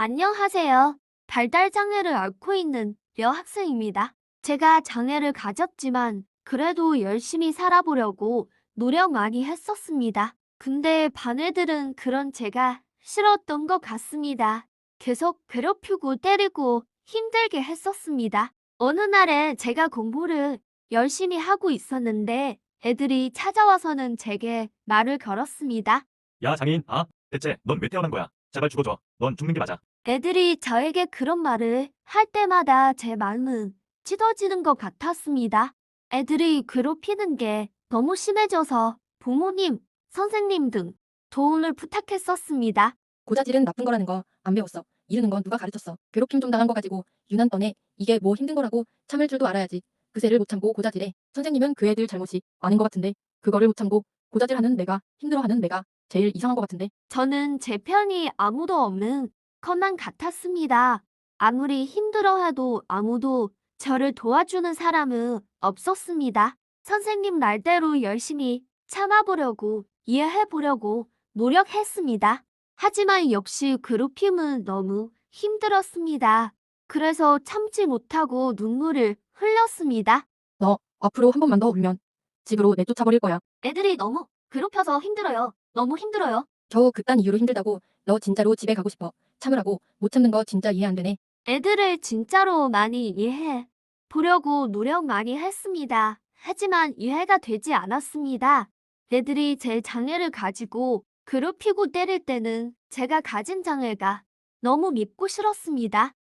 안녕하세요. 발달 장애를 앓고 있는 여학생입니다. 제가 장애를 가졌지만 그래도 열심히 살아보려고 노력 많이 했었습니다. 근데 반 애들은 그런 제가 싫었던 것 같습니다. 계속 괴롭히고 때리고 힘들게 했었습니다. 어느 날에 제가 공부를 열심히 하고 있었는데 애들이 찾아와서는 제게 말을 걸었습니다. 야 장애인 아 대체 넌 왜 태어난 거야 제발 죽어줘 넌 죽는 게 맞아 애들이 저에게 그런 말을 할 때마다 제 마음은 찢어지는 것 같았습니다. 애들이 괴롭히는 게 너무 심해져서 부모님, 선생님 등 도움을 부탁했었습니다. 고자질은 나쁜 거라는 거 안 배웠어. 이르는 건 누가 가르쳤어. 괴롭힘 좀 당한 거 가지고 유난 떠네. 이게 뭐 힘든 거라고 참을 줄도 알아야지. 그새를 못 참고 고자질해. 선생님은 그 애들 잘못이 아닌 것 같은데 그거를 못 참고 고자질하는 내가 힘들어하는 내가 제일 이상한 것 같은데 저는 제 편이 아무도 없는 것만 같았습니다. 아무리 힘들어해도 아무도 저를 도와주는 사람은 없었습니다. 선생님 말대로 열심히 참아보려고 이해해보려고 노력했습니다. 하지만 역시 괴롭힘은 너무 힘들었습니다. 그래서 참지 못하고 눈물을 흘렸습니다. 너 앞으로 한 번만 더 울면 집으로 내쫓아 버릴 거야. 애들이 너무 괴롭혀서 힘들어요. 너무 힘들어요. 겨우 그딴 이유로 힘들다고 너 진짜로 집에 가고 싶어. 참으라고 못 참는 거 진짜 이해 안 되네. 애들을 진짜로 많이 이해해 보려고 노력 많이 했습니다. 하지만 이해가 되지 않았습니다. 애들이 제 장애를 가지고 괴롭히고 때릴 때는 제가 가진 장애가 너무 믿고 싫었습니다.